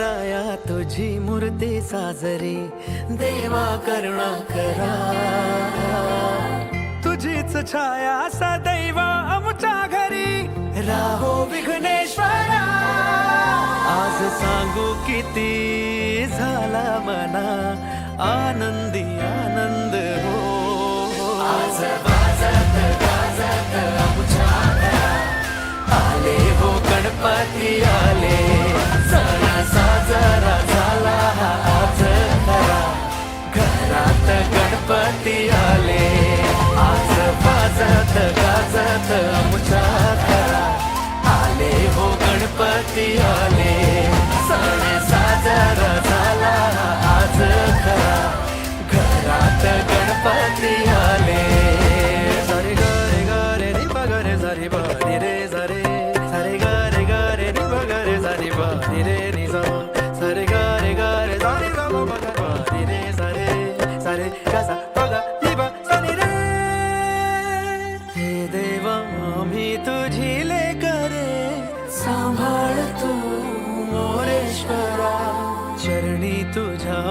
कराया तुझी मूर्ती साजरी देवा करुणा करा. तुझीच छाया सदैव आमच्या घरी. राहो विघ्नेश्वरा. आज सांगू किती झाला मना आनंदी आनंद हो. आज वाजत गाजत आमच्या आले हो गणपती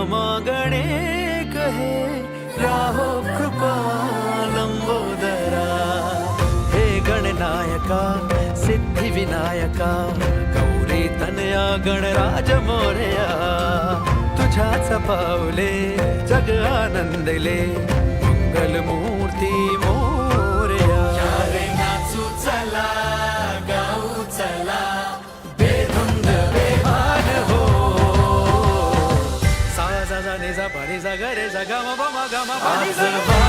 मागणे कहे राहो कृपा लंबोदरा. हे गणनायका सिद्धी विनायका गौरी तनया गणराज मोरया. तुझ्याच पावले जग आनंदले मंगल मूर्ती Azerbaycan.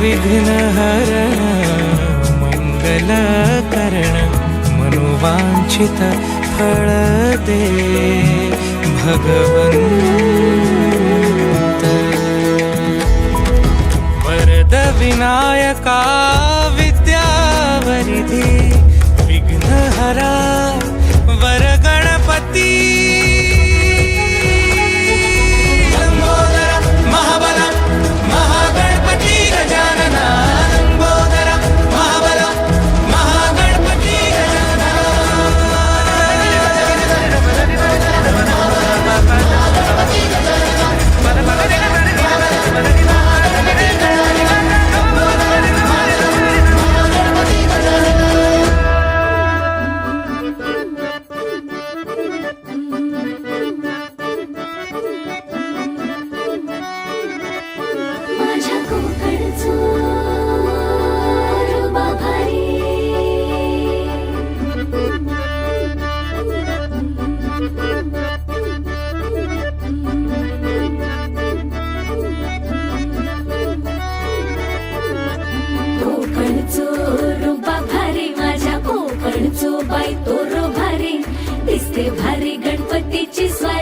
विघ्नः मङ्गलकरण मनोवाञ्छित फलदे हगवन् वरदविनायका Just like.